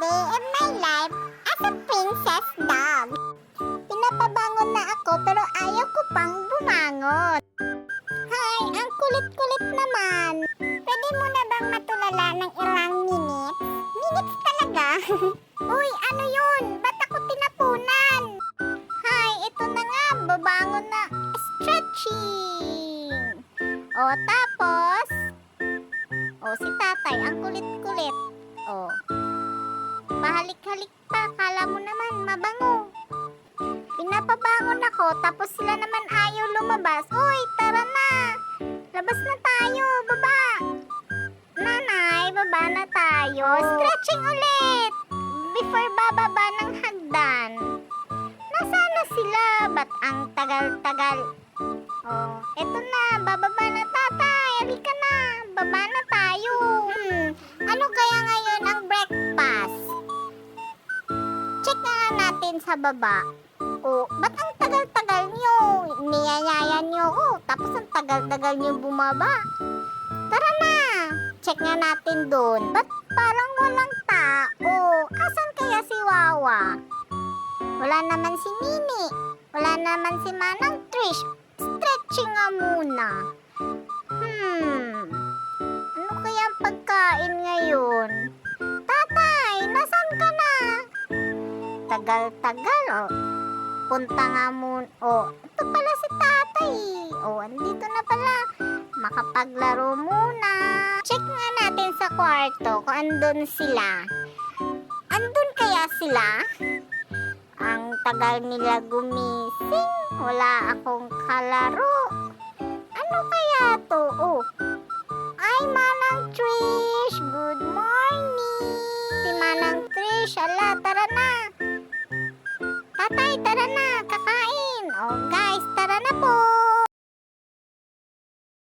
day in my life as a princess dog. Pinapabangon na ako pero ayaw ko pang bumangon. Hi, ang kulit-kulit naman. Pwede mo na bang matulala ng ilang minutes? Minutes talaga? Uy, ano yun? Ba't ako tinapunan? Hi, ito na nga, babangon na. Stretching. O, tapos, o, si tatay, ang kulit-kulit. O, pahalik-halik pa, kala mo naman, mabango. Pinapabangon ako, tapos sila naman ayaw lumabas. Uy, tara na! Labas na tayo, baba! Nanay, baba na tayo. Stretching ulit! Before bababa ng hagdan. Nasaan na sila? Ba't ang tagal-tagal? Oh, eto na, bababa na tatay. Halika na, baba na natin sa baba. Oh, ba't ang tagal-tagal nyo? Niyayayan nyo ko, tapos ang tagal-tagal nyo bumaba. Tara na! Check nga natin doon. Ba't parang walang tao? Asan kaya si Wawa? Wala naman si Nini. Wala naman si Manang Trish. Stretching nga muna. Tagal-tagal, oh. Punta nga muna. Oh, ito pala si tatay. Oh, andito na pala. Makapaglaro muna. Check nga natin sa kwarto kung andun sila. Andun kaya sila? Ang tagal nila gumising. Wala akong kalaro. Ano kaya to? Oh. Ay, Manang Trish. Good morning. Si Manang Trish. Ala,